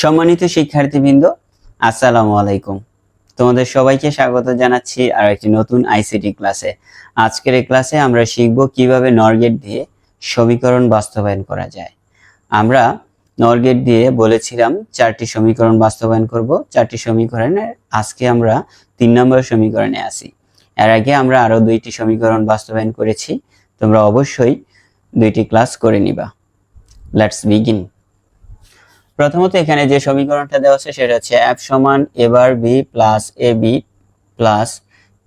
সম্মানিত শিক্ষার্থীবৃন্দ, আসসালামু আলাইকুম। তোমাদের সবাইকে স্বাগত জানাচ্ছি আর একটি নতুন আইসিটি ক্লাসে। আজকের এই ক্লাসে আমরা শিখব কীভাবে নরগেট দিয়ে সমীকরণ বাস্তবায়ন করা যায়। আমরা নরগেট দিয়ে বলেছিলাম চারটি সমীকরণ বাস্তবায়ন করব। চারটি সমীকরণে আজকে আমরা তিন নম্বর সমীকরণে আসি এর আগে আমরা আরও দুইটি সমীকরণ বাস্তবায়ন করেছি। তোমরা অবশ্যই দুইটি ক্লাস করে নিবা। লেটস বিগিন প্রথমত এখানে যে সমীকরণটা দেওয়া আছে সেটা হচ্ছে এফ সমান A bar B plus A B plus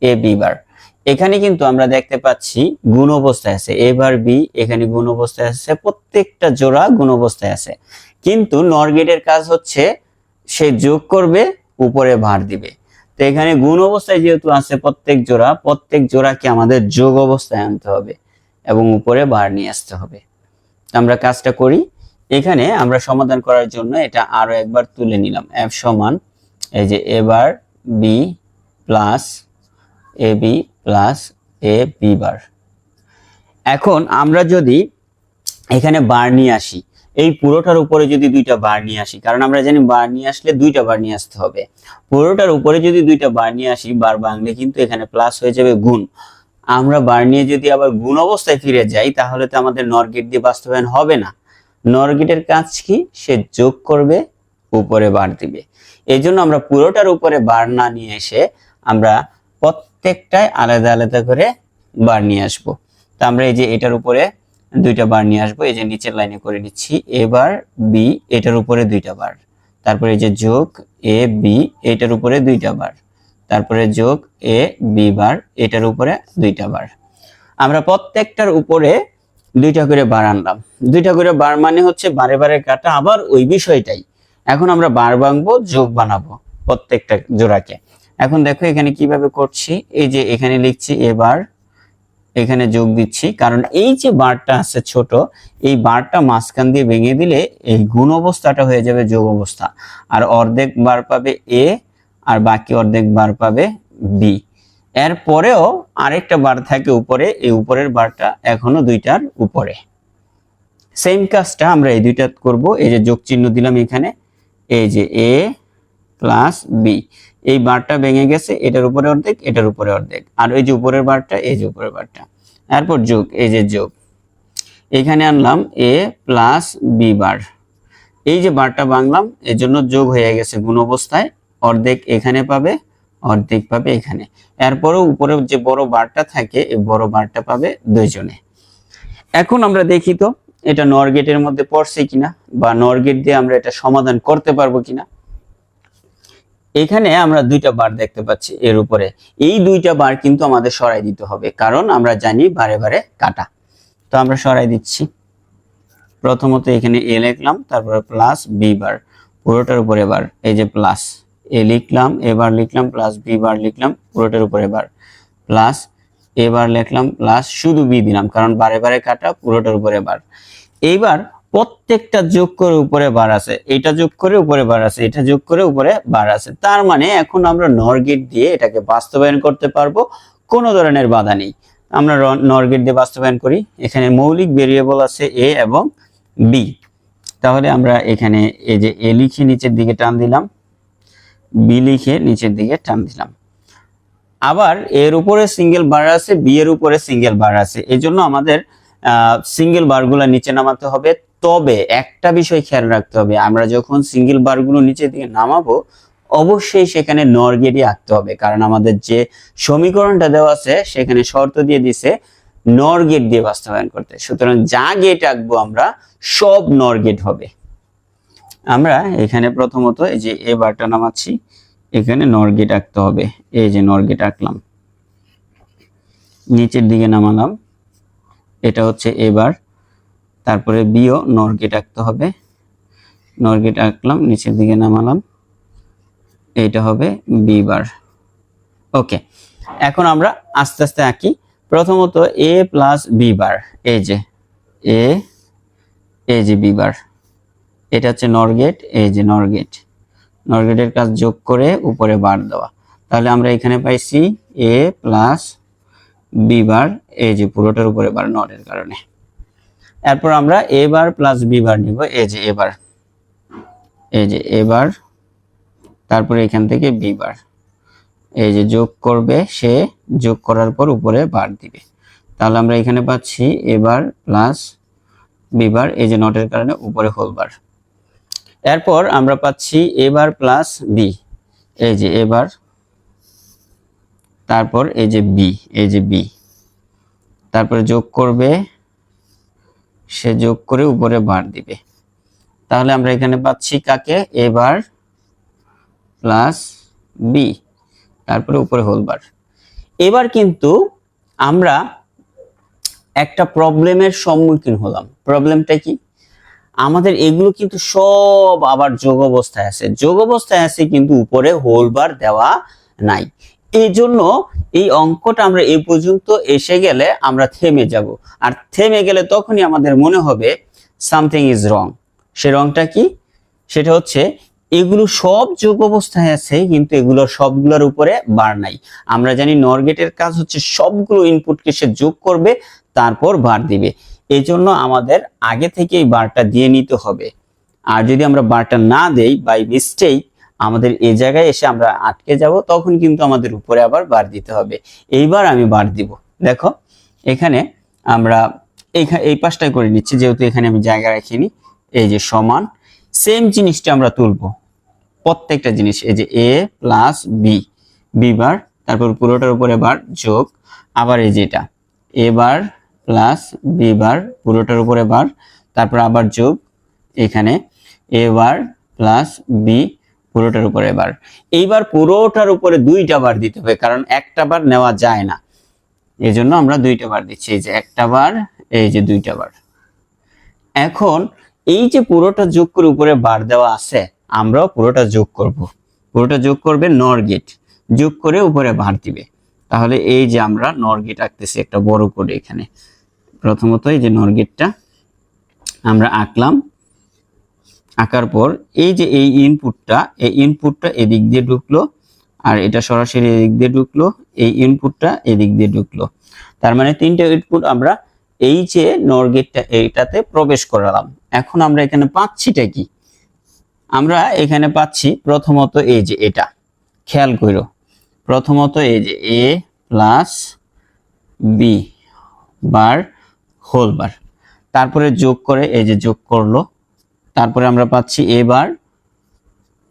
A B bar এখানে কিন্তু আমরা দেখতে পাচ্ছি গুণ অবস্থায় আছে। এ বার বি এখানে গুণ অবস্থায় আছে। প্রত্যেকটা জোড়া গুণ অবস্থায় আছে। কিন্তু নরগেটের কাজ হচ্ছে সে যোগ করবে, উপরে ভার দিবে। তো এখানে গুণ অবস্থায় যেহেতু আছে প্রত্যেক জোড়া, প্রত্যেক জোড়াকে আমাদের যোগ অবস্থায় আনতে হবে এবং উপরে ভার নিয়ে আসতে হবে। আমরা কাজটা করি। এখানে আমরা সমাধান করার জন্য এটা আরও একবার তুলে নিলাম। এফ সমান এই যে A bar B plus A B plus A B bar এখন আমরা যদি এখানে বার নিয়ে আসি, এই পুরোটার উপরে যদি দুইটা বার নিয়ে আসি, কারণ আমরা জানি বার নিয়ে আসলে দুইটা বার নিয়ে আসতে হবে। পুরোটার উপরে যদি দুইটা বার নিয়ে আসি বার বাংলে কিন্তু এখানে প্লাস হয়ে যাবে গুণ। আমরা বার নিয়ে যদি আবার গুণ অবস্থায় ফিরে যাই, তাহলে তো আমাদের নরগেট দিয়ে বাস্তবায়ন হবে না। নরগেটের কাজ কি? সে যোগ করবে, উপরে বার দিবে। এই জন্য আমরা পুরোটার উপরে বার না নিয়ে এসে আমরা প্রত্যেকটায় আলাদা আলাদা করে বার নিয়ে আসব। তা আমরা এই যে এটার উপরে দুইটা বার নিয়ে আসব, এই যে নিচের লাইনে করে নিচ্ছি এবার বি, এটার উপরে দুইটা বার। তারপরে এই যে যোগ, এ, বি, এটার উপরে দুইটা বার। তারপরে যোগ, এ, বি বার, এটার উপরে দুইটা বার। আমরা প্রত্যেকটার উপরে দুইটা করে বার আনলাম। দুইটা করে বার মানে হচ্ছে বারে বারে কাটা, আবার ওই বিষয়টাই। এখন আমরা বার ভাঙবো, যোগ বানাবো প্রত্যেকটা জোড়াকে। এখন দেখো এখানে কীভাবে করছি, এই যে এখানে লিখছি এবার এখানে যোগ দিচ্ছি, কারণ এই যে বারটা আছে ছোট, এই বারটা মাঝখান দিয়ে ভেঙে দিলে এই গুণ অবস্থাটা হয়ে যাবে যোগ অবস্থা। আর অর্ধেক বার পাবে এ, আর বাকি অর্ধেক বার পাবে বি। এর পরেও আরেকটা বার থাকে উপরে, এই উপরের বারটা এখনও দুইটার উপরে। সেম কাজটা আমরা এই দুইটা করব, এই যে যোগ চিহ্ন দিলাম এখানে, এই যে এ প্লাস বি এই বারটা ভেঙে গেছে, এটার উপরে অর্ধেক, এটার উপরে অর্ধেক। আর এই যে উপরের বারটা, এই যে উপরের বারটা। এরপর যোগ, এই যে যোগ। এখানে আনলাম এ প্লাস বি বার। এই যে বারটা বাংলাম এর জন্য যোগ হয়ে গেছে গুণ অবস্থায়, অর্ধেক এখানে পাবে অর্ধেক পাবে এখানে। এরপরও উপরে যে বড় বারটা থাকে, এই বড় বারটা পাবে দুইজনে। এখন আমরা দেখি তো, এটা নরগেটের মধ্যে পড়ছে কিনা, বা নরগেট দিয়ে আমরা এটা সমাধান করতে পারব কিনা। এখানে আমরা দুইটা বার দেখতে পাচ্ছি এর উপরে। এই দুইটা বার কিন্তু আমাদের সরাই দিতে হবে, কারণ আমরা জানি বারে বারে কাটা। তো আমরা সরাই দিচ্ছি। প্রথমত এখানে এ লিখলাম, তারপরে প্লাস বি বার। পুরোটার উপরে বার, এই যে প্লাস এ লিখলাম এবার লিখলাম প্লাস বি বার লিখলাম, পুরোটার উপরে বার। প্লাস এবার লিখলাম প্লাস শুধু বি দিলাম, কারণ বারে বারে কাটা, পুরোটার উপরে বার। এইবার প্রত্যেকটা যোগ করে উপরে বার আছে, এটা যোগ করে উপরে বার আছে, এটা যোগ করে উপরে বার আছে। তার মানে এখন আমরা নরগেট দিয়ে এটাকে বাস্তবায়ন করতে পারব, কোনো ধরনের বাধা নেই। আমরা নরগেট দিয়ে বাস্তবায়ন করি, এখানে মৌলিক ভেরিয়েবল আছে এ এবং বি। তাহলে আমরা এখানে এই যে এ লিখে নিচের দিকে টান দিলাম বি লিখে নিচের দিকে টান দিলাম। আবার এর উপরে সিঙ্গেল বার আছে বি এর উপরে সিঙ্গেল বার আছে। এই জন্য আমাদের সিঙ্গেল বারগুলো নিচে নামাতে হবে। তবে একটা বিষয় খেয়াল রাখতে হবে, আমরা যখন সিঙ্গেল বারগুলো নিচের দিকে নামাবো, অবশ্যই সেখানে নর গেটই আঁকতে হবে। কারণ আমাদের যে সমীকরণটা দেওয়া আছে, সেখানে শর্ত দিয়ে দিছে নর গেট দিয়ে বাস্তবায়ন করতে। সুতরাং যা গেট আঁকবো আমরা, সব নর গেট হবে। আমরা এখানে প্রথমত এই যে এ বারটা নামাচ্ছি, এখানে নর গেট আঁকতে হবে। এই যে নর গেট আঁকলাম। নিচের দিকে নামালাম। এটা হচ্ছে এবার তারপরে বিও নরগেট আঁকতে হবে। নরগেট আঁকলাম, নিচের দিকে নামালাম। এইটা হবে বি বার ওকে এখন আমরা আস্তে আস্তে আঁকি। প্রথমত এ প্লাস বি বার এই যে এ এই যে বি বার এটা হচ্ছে নরগেট এই যে নরগেট নরগেটের কাজ যোগ করে উপরে বার দেওয়া। তাহলে আমরা এখানে পাইছি এ প্লাস বি বার এই যে পুরোটার উপরে বার নটের কারণে। এরপর আমরা এ বার প্লাস বি বার নিব, এই যে এবার এই যে এবার তারপরে এখান থেকে বি বার এই যে যোগ করবে, সে যোগ করার পর উপরে বার দিবে। তাহলে আমরা এখানে পাচ্ছি এবার প্লাস বি বার এই যে নটের কারণে উপরে হোল বার এরপর আমরা পাচ্ছি এবার প্লাস বি এই যে এবার তারপর এই যে বি এই যে বি তারপরে যোগ করবে, সে যোগ করে উপরে বার দিবে। তাহলে আমরা এখানে পাচ্ছি কাকে? এবার প্লাস বি তারপরে উপরে হোল বার এবার কিন্তু আমরা একটা প্রবলেমের সম্মুখীন হলাম। প্রবলেমটা কি? আমাদের এগুলো কিন্তু সব আবার যোগ অবস্থায় আছে। যোগ অবস্থায় আছে কিন্তু উপরে হোল বার দেওয়া নাই। এই জন্য এই অঙ্কটা আমরা এই পর্যন্ত এসে গেলে আমরা থেমে যাব। আর থেমে গেলে তখনই আমাদের মনে হবে সামথিং ইজ রং সে রংটা কি? সেটা হচ্ছে এগুলো সব যোগ অবস্থায় আছে কিন্তু এগুলো সবগুলোর উপরে বার নাই। আমরা জানি নরগেটের কাজ হচ্ছে সবগুলো ইনপুটকে সে যোগ করবে, তারপর বার দিবে। এই জন্য আমাদের আগে থেকে এই বারটা দিয়ে নিতে হবে। আর যদি আমরা বারটা না দেই বাই মিস্টেক আমাদের এই জায়গায় এসে আমরা আটকে যাব, তখন কিন্তু আমাদের উপরে আবার বার দিতে হবে। এইবার আমি বার দিব। দেখো, এখানে আমরা এইখানে এই পাশটাই করে নিচ্ছি, যেহেতু এখানে আমি জায়গা রাখিনি, এই যে সমান সেম জিনিসটা আমরা তুলবো। প্রত্যেকটা জিনিস, এই যে A plus B B bar, তারপর পুরোটার উপরে বার যোগ, আবার এই যেটা এ বার প্লাস বি বার পুরোটার উপরে বার তারপর আবার যোগ, এখানে এ বার প্লাস বি পুরোটার উপরে বার এইবার পুরোটার উপরে দুইটা বার দিতে হবে, কারণ একটা বার নেওয়া যায় না। এই জন্য আমরা দুইটা বার দিচ্ছি, এই যে একটা বার এই যে দুইটা বার এখন এই যে পুরোটা যোগ করে উপরে বার দেওয়া আছে, আমরাও পুরোটা যোগ করব। পুরোটা যোগ করবে নর গেট যোগ করে উপরে বার দিবে। তাহলে এই যে আমরা নর গেট আঁকতেছি একটা বড় করে এখানে। প্রথমত এই যে নর গেটটা আমরা আঁকলাম। আঁকার পর এই যে এই ইনপুটটা এই ইনপুটটা এদিক দিয়ে ঢুকলো আর এটা সরাসরি এদিক দিয়ে ঢুকলো, এই ইনপুটটা এদিক দিয়ে ঢুকলো। তার মানে তিনটে ইনপুট আমরা এই যে নর গেটটা এইটাতে প্রবেশ করালাম। এখন আমরা এখানে পাচ্ছিটা কি? আমরা এখানে পাচ্ছি প্রথমত এই যে এটা। খেয়াল করো প্রথমত এই যে A plus B bar whole bar তারপরে যোগ করে এই যে যোগ করল, তারপরে আমরা পাচ্ছি এ বার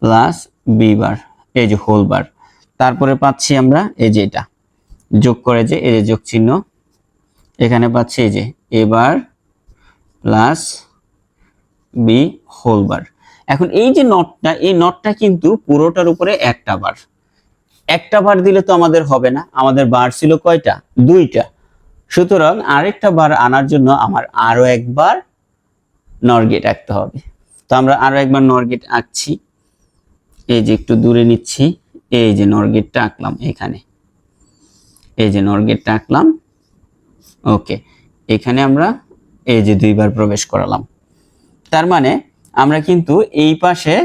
প্লাস বি বার এই যে হোল বার তারপরে পাচ্ছি আমরা এই যে এটা, যোগ করে যে এই যে যোগ চিহ্ন, এখানে পাচ্ছি এই যে A bar plus B whole bar এখন এই যে নটটা এই নটটা কিন্তু পুরোটার উপরে একটা বার একটা বার দিলে তো আমাদের হবে না, আমাদের বার ছিল কয়টা? দুইটা। সুতরাং আরেকটা বার আনার জন্য আমার আরও একবার নরগেট আঁকতে হবে। তো আমরা আরও একবার নরগেট আঁকছি। এই যে একটু দূরে নিচ্ছি, এই যে নরগেটটা আঁকলাম এখানে। এই যে নরগেটটা আঁকলাম, ওকে। এখানে আমরা এই যে দুইবার প্রবেশ করালাম। তার মানে আমরা কিন্তু এই পাশে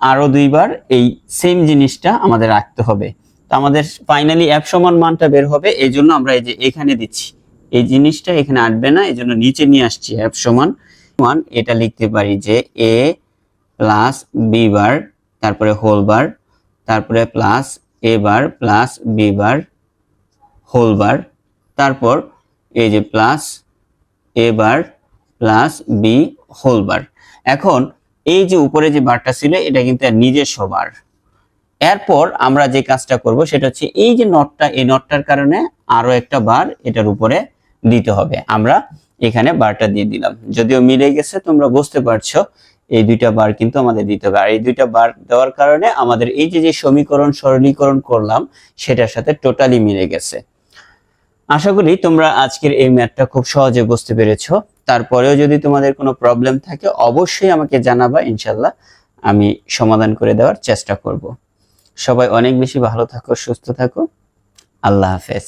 আরও দুইবার এই সেম জিনিসটা আমাদের রাখতে হবে। তো আমাদের ফাইনালি অ্যাপ সমান মানটা বের হবে, এই জন্য আমরা এই যে এখানে দিচ্ছি। এই জিনিসটা এখানে আসবে না, এই জন্য নিচে নিয়ে আসছি অ্যাপ সমান ওয়ান এটা লিখতে পারি যে এ প্লাস বি বার তারপরে হোল বার তারপরে plus A bar plus B bar whole bar তারপর এই যে plus A bar plus B whole bar এখন এই যে উপরে যে বারটা ছিল, এটা কিন্তু নিজস্ব বার। এরপর আমরা যে কাজটা করব, সেটা হচ্ছে এই যে নটটা, এই নটটার কারণে আরও একটা বার এটার উপরে দিতে হবে। আমরা এখানে বারটা দিয়ে দিলাম। যদিও মিলে গেছে, তোমরা বুঝতে পারছ, এই দুইটা বার কিন্তু আমাদের দিতে হবে। আর এই দুইটা বার দেওয়ার কারণে আমাদের এই যে যে সমীকরণ, সরলীকরণ করলাম, সেটার সাথে টোটালি মিলে গেছে। আশা করি তোমরা আজকের এই ম্যাথটা খুব সহজে বুঝতে পেরেছ। তারপরেও যদি তোমাদের কোনো প্রবলেম থাকে, অবশ্যই আমাকে জানাবা ইনশাল্লাহ আমি সমাধান করে দেওয়ার চেষ্টা করব। সবাই অনেক বেশি ভালো থাকো, সুস্থ থাকো। আল্লাহ হাফেজ।